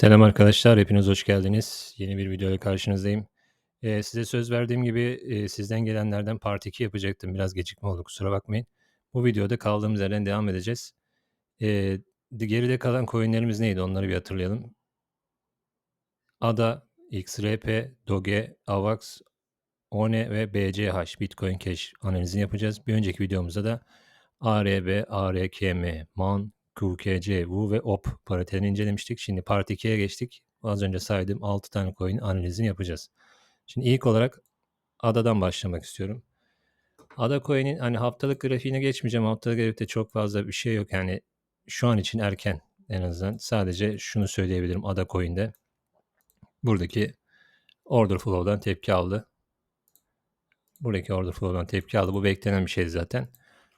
Selam arkadaşlar, hepiniz hoş geldiniz. Yeni bir videoyla karşınızdayım. Eee, size söz verdiğim gibi, eee, sizden gelenlerden part 2 yapacaktım. Biraz gecikme oldu, kusura bakmayın. Bu videoda kaldığımız yerden devam edeceğiz. Di geride kalan coin'lerimiz neydi? Onları bir hatırlayalım. ADA, XRP, Doge, AVAX, ONE ve BCH, Bitcoin Cash analizini yapacağız. Bir önceki videomuzda da ARB, ARKM, MAN, QKC, WU ve OP paritelerini incelemiştik. Şimdi Part 2'ye geçtik. Az önce saydığım 6 tane coin analizini yapacağız. Şimdi ilk olarak ADA'dan başlamak istiyorum. ADA coin'in hani haftalık grafiğine geçmeyeceğim. Haftalık grafikte çok fazla bir şey yok. Yani şu an için erken en azından. Sadece şunu söyleyebilirim ADA coin'de. Buradaki order flow'dan tepki aldı. Buradaki order flow'dan tepki aldı. Bu beklenen bir şeydi zaten.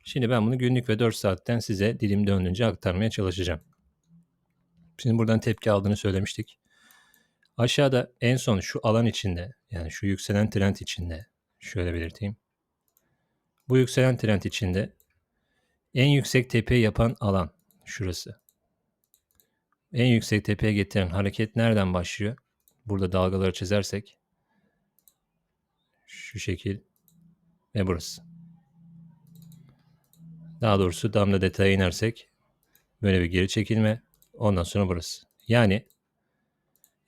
Şimdi ben bunu günlük ve 4 saatten size dilim döndüğünce aktarmaya çalışacağım. Şimdi buradan tepki aldığını söylemiştik. Aşağıda en son şu alan içinde yani şu yükselen trend içinde şöyle belirteyim. Bu yükselen trend içinde en yüksek tepeyi yapan alan şurası. En yüksek tepeye getiren hareket nereden başlıyor? Burada dalgaları çizersek şu şekil ve burası. Daha doğrusu damla detaya inersek böyle bir geri çekilme. Ondan sonra burası. Yani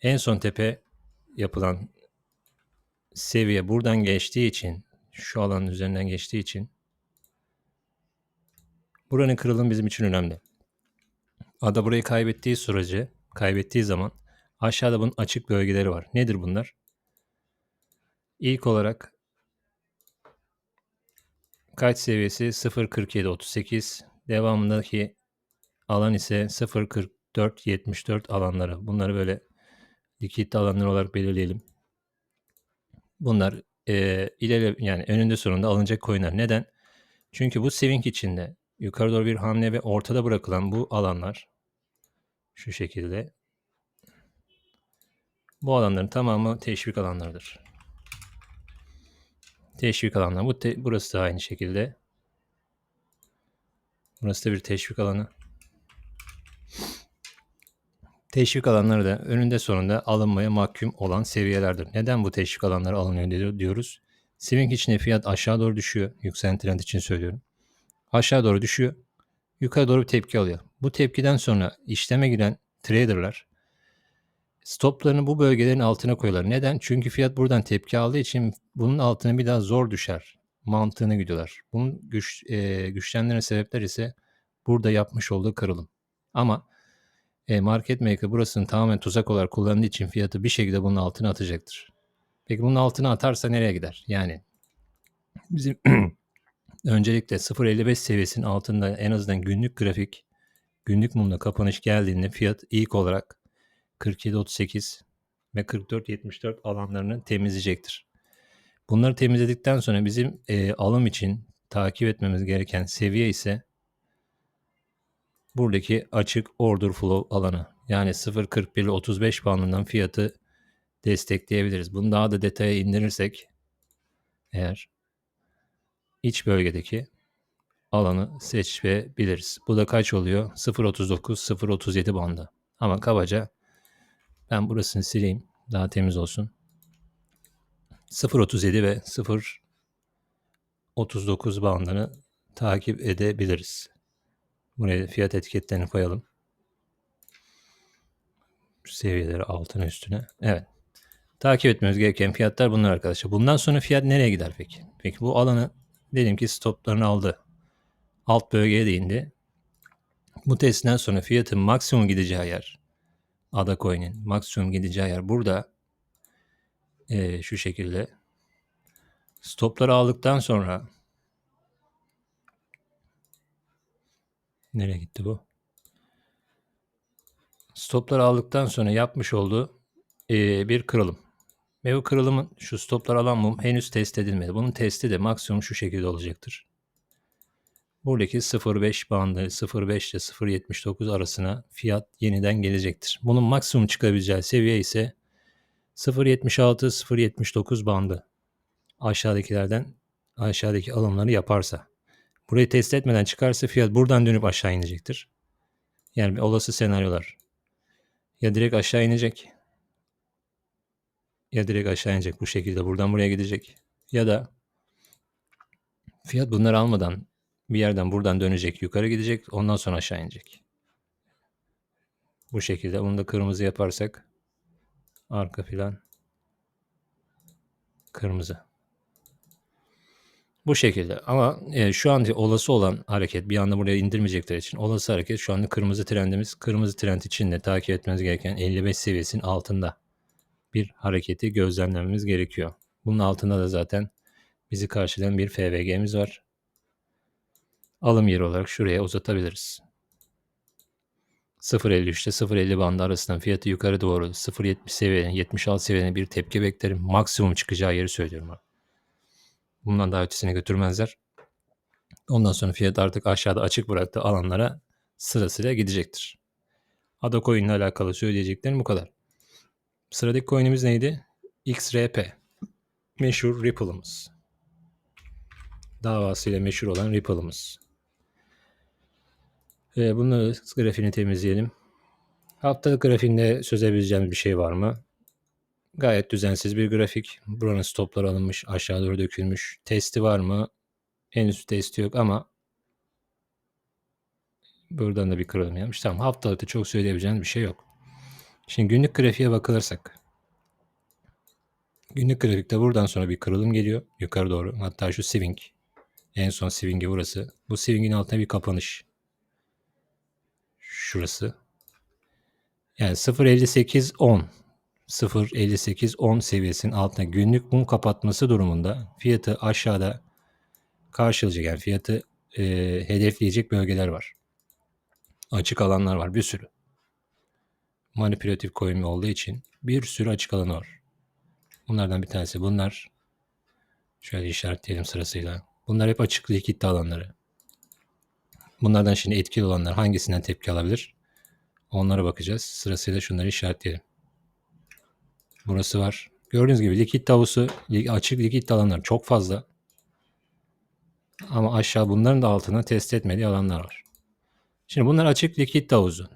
en son tepe yapılan seviye buradan geçtiği için şu alanın üzerinden geçtiği için buranın kırılımı bizim için önemli. Ada burayı kaybettiği sürece, kaybettiği zaman aşağıda bunun açık bölgeleri var. Nedir bunlar? İlk olarak kaç seviyesi 0.47.38 devamındaki alan ise 0.44.74 alanları. Bunları böyle likit alanlar olarak belirleyelim. Bunlar e, ileri yani önünde sonunda alınacak coinler. Neden? Çünkü bu swing içinde yukarı doğru bir hamle ve ortada bırakılan bu alanlar şu şekilde bu alanların tamamı teşvik alanlarıdır. Teşvik alanlar. Bu te, burası da aynı şekilde. Burası da bir teşvik alanı. Teşvik alanları da önünde sonunda alınmaya mahkum olan seviyelerdir. Neden bu teşvik alanları alınıyor diyoruz? Swing içinde fiyat aşağı doğru düşüyor. Yükselen trend için söylüyorum. Aşağı doğru düşüyor. Yukarı doğru bir tepki alıyor. Bu tepkiden sonra işleme giren traderlar stoplarını bu bölgelerin altına koyuyorlar. Neden? Çünkü fiyat buradan tepki aldığı için bunun altına bir daha zor düşer. Mantığını gidiyorlar. Bunun güç, e, güçlendiren sebepler ise burada yapmış olduğu kırılım. Ama e, market maker burasını tamamen tuzak olarak kullandığı için fiyatı bir şekilde bunun altına atacaktır. Peki bunun altına atarsa nereye gider? Yani bizim öncelikle 0.55 seviyesinin altında en azından günlük grafik, günlük mumda kapanış geldiğinde fiyat ilk olarak 47.38 ve 44.74 alanlarını temizleyecektir. Bunları temizledikten sonra bizim e, alım için takip etmemiz gereken seviye ise buradaki açık order flow alanı. Yani 0.41 ile 35 bandından fiyatı destekleyebiliriz. Bunu daha da detaya indirirsek eğer iç bölgedeki alanı seçebiliriz. Bu da kaç oluyor? 0.39, 0.37 bandı. Ama kabaca ben burasını sileyim. Daha temiz olsun. 0.37 ve 0.39 bandını takip edebiliriz. Buraya fiyat etiketlerini koyalım. Seviyeleri altına üstüne. Evet. Takip etmemiz gereken fiyatlar bunlar arkadaşlar. Bundan sonra fiyat nereye gider peki? Peki bu alanı dedim ki stoplarını aldı. Alt bölgeye değindi. Bu testten sonra fiyatın maksimum gideceği yer Ada coin'in maksimum gideceği yer burada. Ee, şu şekilde. Stopları aldıktan sonra nereye gitti bu? Stopları aldıktan sonra yapmış olduğu e, bir kırılım. Ve bu kırılımın şu stoplar alan mum henüz test edilmedi. Bunun testi de maksimum şu şekilde olacaktır. Buradaki 0.5 bandı 0.5 ile 0.79 arasına fiyat yeniden gelecektir. Bunun maksimum çıkabileceği seviye ise 0.76 0.79 bandı. Aşağıdakilerden aşağıdaki alımları yaparsa. Burayı test etmeden çıkarsa fiyat buradan dönüp aşağı inecektir. Yani olası senaryolar. Ya direkt aşağı inecek. Ya direkt aşağı inecek bu şekilde buradan buraya gidecek. Ya da fiyat bunları almadan bir yerden buradan dönecek yukarı gidecek ondan sonra aşağı inecek. Bu şekilde bunu da kırmızı yaparsak arka plan kırmızı. Bu şekilde ama e, şu an olası olan hareket bir anda buraya indirmeyecekler için olası hareket şu anda kırmızı trendimiz. Kırmızı trend için de takip etmeniz gereken 55 seviyesinin altında bir hareketi gözlemlememiz gerekiyor. Bunun altında da zaten bizi karşılayan bir FVG'miz var. Alım yeri olarak şuraya uzatabiliriz. 0.53 ile 0.50 bandı arasından fiyatı yukarı doğru 0.70 seviyenin 76 seviyenin bir tepki beklerim. Maksimum çıkacağı yeri söylüyorum. Bundan daha ötesine götürmezler. Ondan sonra fiyat artık aşağıda açık bıraktığı alanlara sırasıyla gidecektir. Ada coin ile alakalı söyleyeceklerim bu kadar. Sıradaki coin'imiz neydi? XRP. Meşhur Ripple'ımız. Davasıyla meşhur olan Ripple'ımız. Ee, bunu grafiğini temizleyelim. Haftalık grafiğinde sözebileceğimiz bir şey var mı? Gayet düzensiz bir grafik. Buranın stopları alınmış, aşağı doğru dökülmüş. Testi var mı? Henüz testi yok ama buradan da bir kırılım yapmış. Tamam haftalıkta çok söyleyebileceğiniz bir şey yok. Şimdi günlük grafiğe bakılırsak. Günlük grafikte buradan sonra bir kırılım geliyor yukarı doğru. Hatta şu swing. En son swing'i burası. Bu swing'in altına bir kapanış. Şurası. Yani 0.58 10 0.58-10 seviyesinin altına günlük mum kapatması durumunda fiyatı aşağıda karşılayacak yani fiyatı e, hedefleyecek bölgeler var. Açık alanlar var bir sürü. Manipülatif coin olduğu için bir sürü açık alanı var. Bunlardan bir tanesi bunlar. Şöyle işaretleyelim sırasıyla. Bunlar hep açık likit alanları. Bunlardan şimdi etkili olanlar hangisinden tepki alabilir? Onlara bakacağız. Sırasıyla şunları işaretleyelim. Burası var. Gördüğünüz gibi likit tavusu, açık likit alanlar çok fazla. Ama aşağı bunların da altına test etmediği alanlar var. Şimdi bunlar açık likit havuzu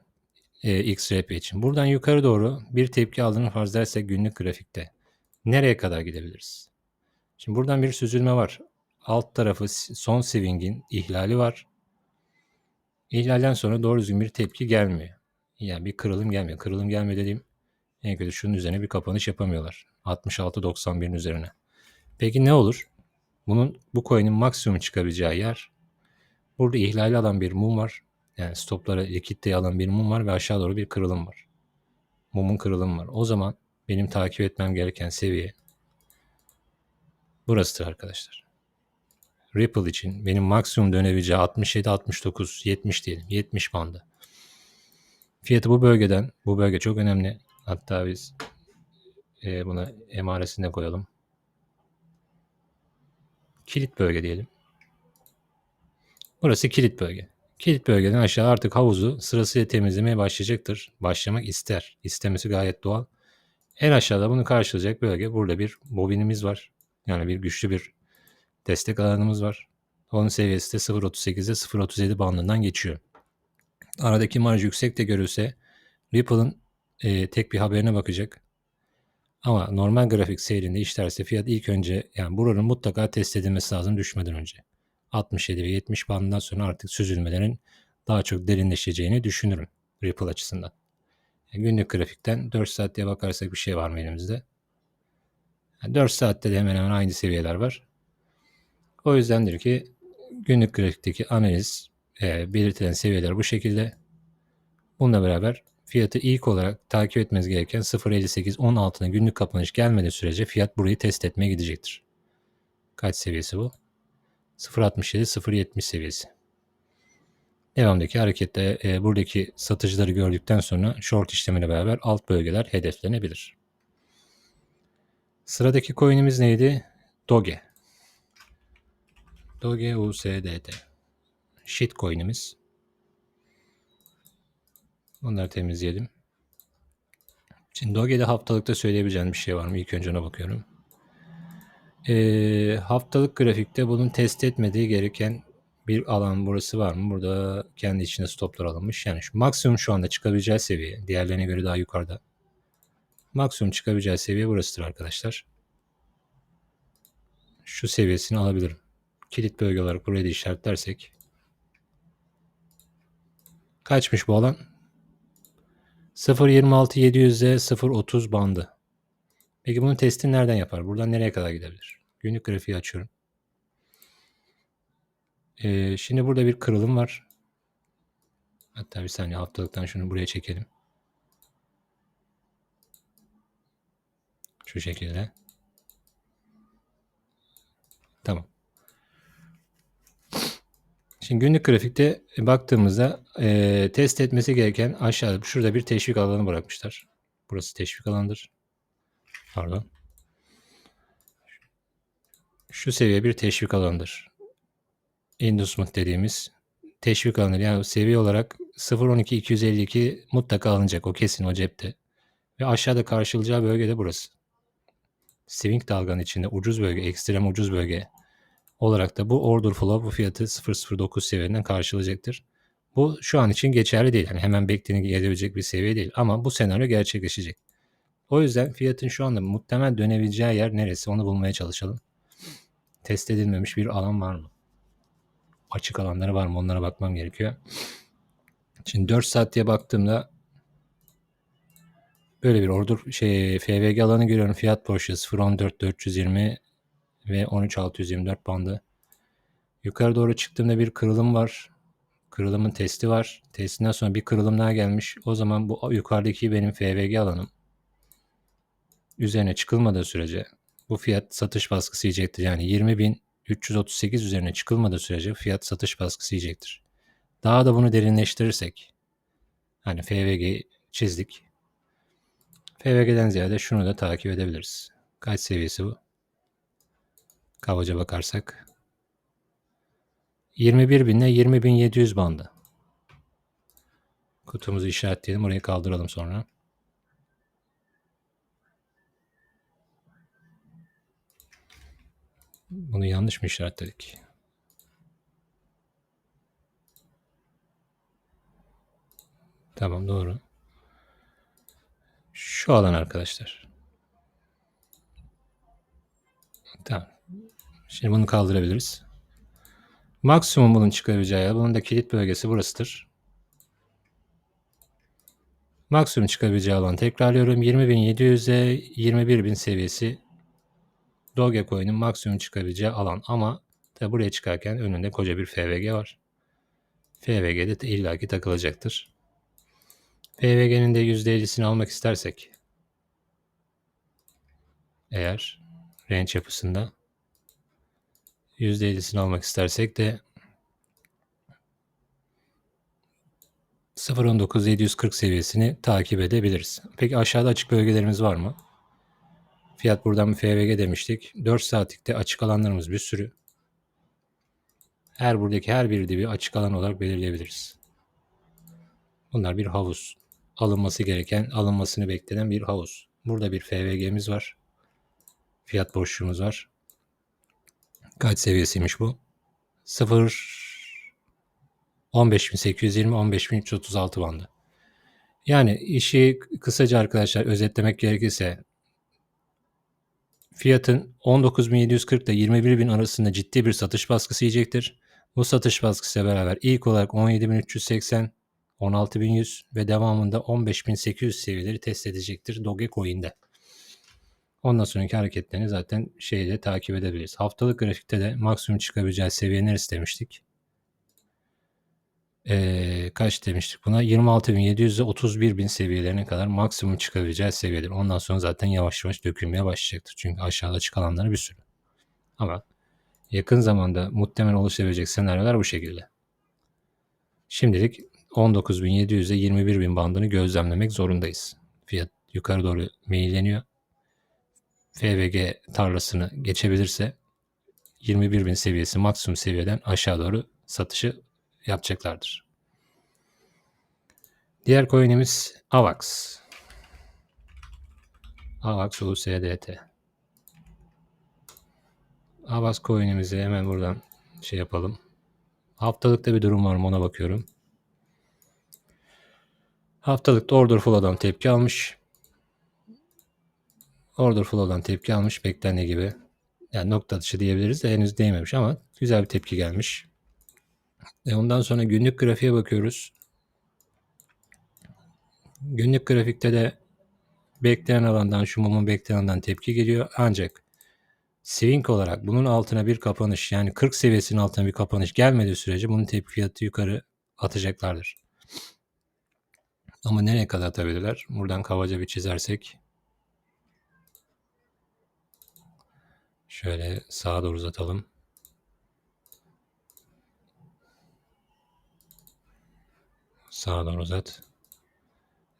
e, XRP için. Buradan yukarı doğru bir tepki aldığını farz edersek günlük grafikte. Nereye kadar gidebiliriz? Şimdi buradan bir süzülme var. Alt tarafı son swing'in ihlali var. İhlalden sonra doğru düzgün bir tepki gelmiyor. Yani bir kırılım gelmiyor. Kırılım gelmiyor dediğim en kötü şunun üzerine bir kapanış yapamıyorlar. 66.91'in üzerine. Peki ne olur? Bunun bu coin'in maksimum çıkabileceği yer burada ihlali alan bir mum var. Yani stopları likitte alan bir mum var ve aşağı doğru bir kırılım var. Mumun kırılımı var. O zaman benim takip etmem gereken seviye burasıdır arkadaşlar. Ripple için benim maksimum dönebileceği 67, 69, 70 diyelim. 70 bandı. Fiyatı bu bölgeden, bu bölge çok önemli. Hatta biz e, buna emaresinde koyalım. Kilit bölge diyelim. Burası kilit bölge. Kilit bölgeden aşağı artık havuzu sırasıyla temizlemeye başlayacaktır. Başlamak ister. İstemesi gayet doğal. En aşağıda bunu karşılayacak bölge burada bir bobinimiz var. Yani bir güçlü bir destek alanımız var. Onun seviyesi de 0.38'de 0.37 bandından geçiyor. Aradaki marj yüksek de görülse Ripple'ın e, tek bir haberine bakacak. Ama normal grafik seyrinde işlerse fiyat ilk önce yani buranın mutlaka test edilmesi lazım düşmeden önce. 67 ve 70 bandından sonra artık süzülmelerin daha çok derinleşeceğini düşünürüm Ripple açısından. Yani günlük grafikten 4 saat bakarsak bir şey var mı elimizde? Yani 4 saatte de hemen hemen aynı seviyeler var. O yüzdendir ki günlük grafikteki analiz e, belirtilen seviyeler bu şekilde. Bununla beraber Fiyatı ilk olarak takip etmeniz gereken 0.58 altına günlük kapanış gelmediği sürece fiyat burayı test etmeye gidecektir. Kaç seviyesi bu? 0.67 0.70 seviyesi. Devamdaki harekette e, buradaki satıcıları gördükten sonra short işlemiyle beraber alt bölgeler hedeflenebilir. Sıradaki coin'imiz neydi? Doge. Doge USDT. Shit coin'imiz. Onları temizleyelim. Şimdi Doge'de haftalıkta söyleyebileceğim bir şey var mı? İlk önce ona bakıyorum. Ee, haftalık grafikte bunun test etmediği gereken bir alan burası var mı? Burada kendi içinde stoplar alınmış. Yani şu maksimum şu anda çıkabileceği seviye. Diğerlerine göre daha yukarıda. Maksimum çıkabileceği seviye burasıdır arkadaşlar. Şu seviyesini alabilirim. Kilit bölge olarak burayı da işaretlersek. Kaçmış bu alan? 0.26 700'e 0.30 bandı. Peki bunun testini nereden yapar? Buradan nereye kadar gidebilir? Günlük grafiği açıyorum. Ee, şimdi burada bir kırılım var. Hatta bir saniye haftalıktan şunu buraya çekelim. Şu şekilde. Tamam. Şimdi günlük grafikte baktığımızda e, test etmesi gereken aşağıda şurada bir teşvik alanı bırakmışlar. Burası teşvik alanıdır. Pardon. Şu seviye bir teşvik alanıdır. Inducement dediğimiz teşvik alanı. Yani seviye olarak 0.12.252 mutlaka alınacak. O kesin o cepte. Ve aşağıda karşılayacağı bölge de burası. Swing dalganın içinde ucuz bölge, ekstrem ucuz bölge olarak da bu order flow bu fiyatı 0.09 seviyeden karşılayacaktır. Bu şu an için geçerli değil. Yani hemen beklediğini gelebilecek bir seviye değil. Ama bu senaryo gerçekleşecek. O yüzden fiyatın şu anda muhtemel dönebileceği yer neresi onu bulmaya çalışalım. Test edilmemiş bir alan var mı? Açık alanları var mı? Onlara bakmam gerekiyor. Şimdi 4 saat diye baktığımda böyle bir order şey FVG alanı görüyorum. Fiyat Porsche 0.14.420 ve 13.624 bandı. Yukarı doğru çıktığımda bir kırılım var. Kırılımın testi var. Testinden sonra bir kırılım daha gelmiş. O zaman bu yukarıdaki benim FVG alanım. Üzerine çıkılmadığı sürece bu fiyat satış baskısı yiyecektir. Yani 20.338 üzerine çıkılmadığı sürece fiyat satış baskısı yiyecektir. Daha da bunu derinleştirirsek hani FVG çizdik. FVG'den ziyade şunu da takip edebiliriz. Kaç seviyesi bu? Kabaca bakarsak 21 bin ile 20.700 bandı. Kutumuzu işaretleyelim. Orayı kaldıralım sonra. Bunu yanlış mı işaretledik? Tamam doğru. Şu alan arkadaşlar. Tamam. Şimdi bunu kaldırabiliriz. Maksimum bunun çıkabileceği yer. Bunun da kilit bölgesi burasıdır. Maksimum çıkabileceği alan tekrarlıyorum. 20.700'e 21.000 seviyesi Dogecoin'in maksimum çıkabileceği alan ama tabi buraya çıkarken önünde koca bir FVG var. FVG'de de illaki takılacaktır. FVG'nin de %50'sini almak istersek eğer range yapısında %50'sini almak istersek de 0.19.740 seviyesini takip edebiliriz. Peki aşağıda açık bölgelerimiz var mı? Fiyat buradan bir FVG demiştik. 4 saatlikte açık alanlarımız bir sürü. Her buradaki her bir açık alan olarak belirleyebiliriz. Bunlar bir havuz. Alınması gereken, alınmasını beklenen bir havuz. Burada bir FVG'miz var. Fiyat boşluğumuz var. Kaç seviyesiymiş bu? 0 15820 15336 bandı. Yani işi kısaca arkadaşlar özetlemek gerekirse fiyatın 19.740 ile 21.000 arasında ciddi bir satış baskısı yiyecektir. Bu satış baskısıyla beraber ilk olarak 17.380, 16.100 ve devamında 15.800 seviyeleri test edecektir Dogecoin'de. Ondan sonraki hareketlerini zaten şeyde takip edebiliriz. Haftalık grafikte de maksimum çıkabileceği seviye neresi demiştik? Ee, kaç demiştik buna? 26.700 ile 31.000 seviyelerine kadar maksimum çıkabileceği seviyedir. Ondan sonra zaten yavaş yavaş dökülmeye başlayacaktır. Çünkü aşağıda çıkanları bir sürü. Ama yakın zamanda muhtemel oluşabilecek senaryolar bu şekilde. Şimdilik 19.700 ile 21.000 bandını gözlemlemek zorundayız. Fiyat yukarı doğru meyilleniyor. FVG tarlasını geçebilirse 21.000 seviyesi maksimum seviyeden aşağı doğru satışı yapacaklardır. Diğer coin'imiz AVAX. AVAX USDT. AVAX coin'imizi hemen buradan şey yapalım. Haftalıkta bir durum var mı ona bakıyorum. Haftalıkta order flow'dan tepki almış. Order flow'dan tepki almış beklendiği gibi. Yani nokta atışı diyebiliriz de henüz değmemiş ama güzel bir tepki gelmiş. E ondan sonra günlük grafiğe bakıyoruz. Günlük grafikte de beklenen alandan şu mumun beklenenden tepki geliyor. Ancak swing olarak bunun altına bir kapanış yani 40 seviyesinin altına bir kapanış gelmediği sürece bunun tepki fiyatı yukarı atacaklardır. Ama nereye kadar atabilirler? Buradan kabaca bir çizersek. Şöyle sağa doğru uzatalım. Sağa doğru uzat.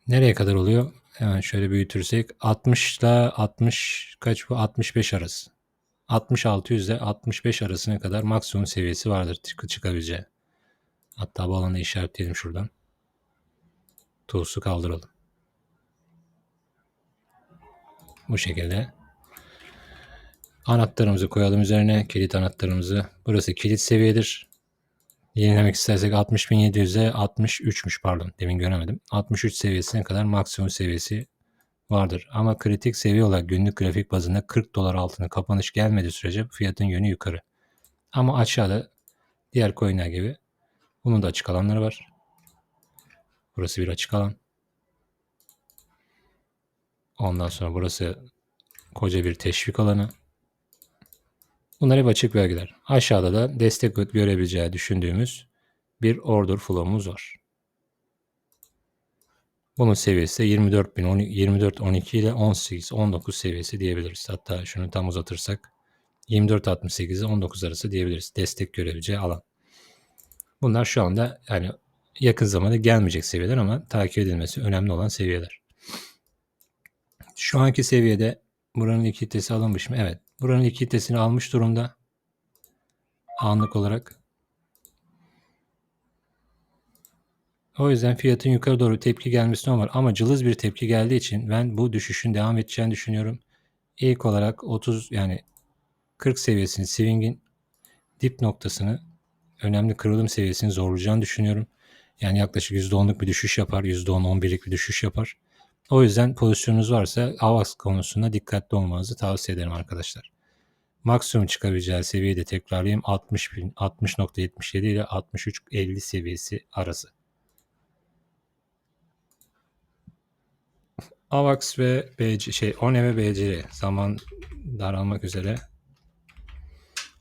Nereye kadar oluyor? Hemen şöyle büyütürsek 60 ile 60 kaç bu? 65 arası. 6600 ile 65 arasına kadar maksimum seviyesi vardır çık çıkabileceği. Hatta bu alanı işaretleyelim şuradan. Tools'u kaldıralım. Bu şekilde. Anahtarımızı koyalım üzerine. Kilit anahtarımızı. Burası kilit seviyedir. Yenilemek istersek 60.700'e 63'müş pardon. Demin göremedim. 63 seviyesine kadar maksimum seviyesi vardır. Ama kritik seviye olarak günlük grafik bazında 40 dolar altına kapanış gelmediği sürece fiyatın yönü yukarı. Ama aşağıda diğer coinler gibi bunun da açık alanları var. Burası bir açık alan. Ondan sonra burası koca bir teşvik alanı. Bunlar hep açık bölgeler. Aşağıda da destek görebileceği düşündüğümüz bir order flow'umuz var. Bunun seviyesi 24 bin, 24 12 ile 18 19 seviyesi diyebiliriz. Hatta şunu tam uzatırsak 24 68 ile 19 arası diyebiliriz. Destek görebileceği alan. Bunlar şu anda yani yakın zamanda gelmeyecek seviyeler ama takip edilmesi önemli olan seviyeler. Şu anki seviyede buranın likiditesi alınmış mı? Evet. Buranın likiditesini almış durumda. Anlık olarak. O yüzden fiyatın yukarı doğru tepki gelmesi normal ama cılız bir tepki geldiği için ben bu düşüşün devam edeceğini düşünüyorum. İlk olarak 30 yani 40 seviyesini swing'in dip noktasını önemli kırılım seviyesini zorlayacağını düşünüyorum. Yani yaklaşık %10'luk bir düşüş yapar. %10-11'lik bir düşüş yapar. O yüzden pozisyonunuz varsa AVAX konusunda dikkatli olmanızı tavsiye ederim arkadaşlar. Maksimum çıkabileceği seviyeyi de tekrarlayayım. 60 60.77 ile 63.50 seviyesi arası. AVAX ve BC, şey ONE ve BC zaman daralmak üzere.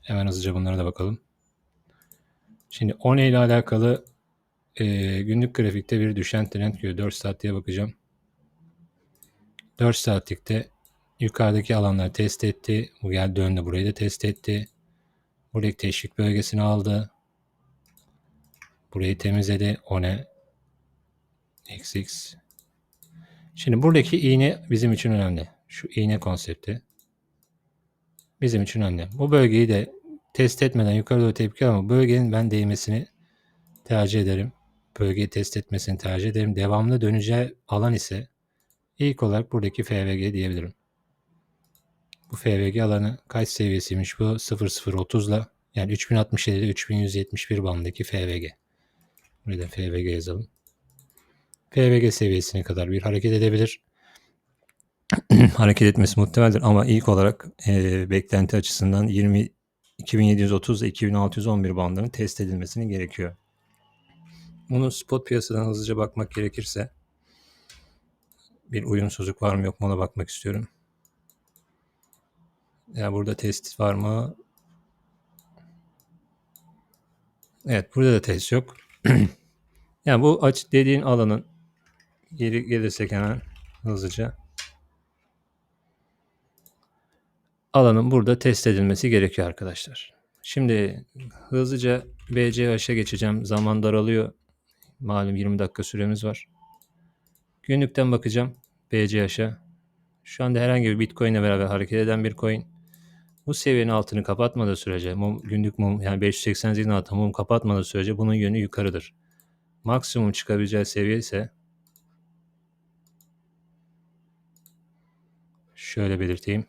Hemen hızlıca bunlara da bakalım. Şimdi ONE ile alakalı e, günlük grafikte bir düşen trend görüyor. 4 saat diye bakacağım. 4 saatlikte yukarıdaki alanları test etti. Bu geldi döndü burayı da test etti. Buradaki teşvik bölgesini aldı. Burayı temizledi. O ne? XX. Şimdi buradaki iğne bizim için önemli. Şu iğne konsepti. Bizim için önemli. Bu bölgeyi de test etmeden yukarı doğru tepki ama bölgenin ben değmesini tercih ederim. Bölgeyi test etmesini tercih ederim. Devamlı döneceği alan ise İlk olarak buradaki FVG diyebilirim. Bu FVG alanı kaç seviyesiymiş bu? 0030 ile yani 3067 ile 3171 bandındaki FVG. Burada FVG yazalım. FVG seviyesine kadar bir hareket edebilir. hareket etmesi muhtemeldir ama ilk olarak e, beklenti açısından 20 2730 ile 2611 bandının test edilmesini gerekiyor. Bunun spot piyasadan hızlıca bakmak gerekirse bir uyumsuzluk var mı yok mu ona bakmak istiyorum. Ya yani burada test var mı? Evet burada da test yok. yani bu aç dediğin alanın geri gelirsek hemen hızlıca alanın burada test edilmesi gerekiyor arkadaşlar. Şimdi hızlıca BCH'a geçeceğim. Zaman daralıyor. Malum 20 dakika süremiz var. Günlükten bakacağım. BCH'a. Şu anda herhangi bir Bitcoin ile beraber hareket eden bir coin. Bu seviyenin altını kapatmadığı sürece mum, günlük mum yani 580 zilin altı mum kapatmadığı sürece bunun yönü yukarıdır. Maksimum çıkabileceği seviye ise şöyle belirteyim.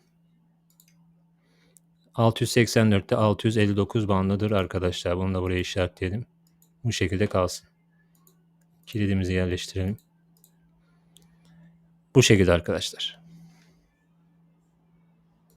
684'te 659 bandıdır arkadaşlar. Bunu da buraya işaretleyelim. Bu şekilde kalsın. Kilidimizi yerleştirelim. Bu şekilde arkadaşlar.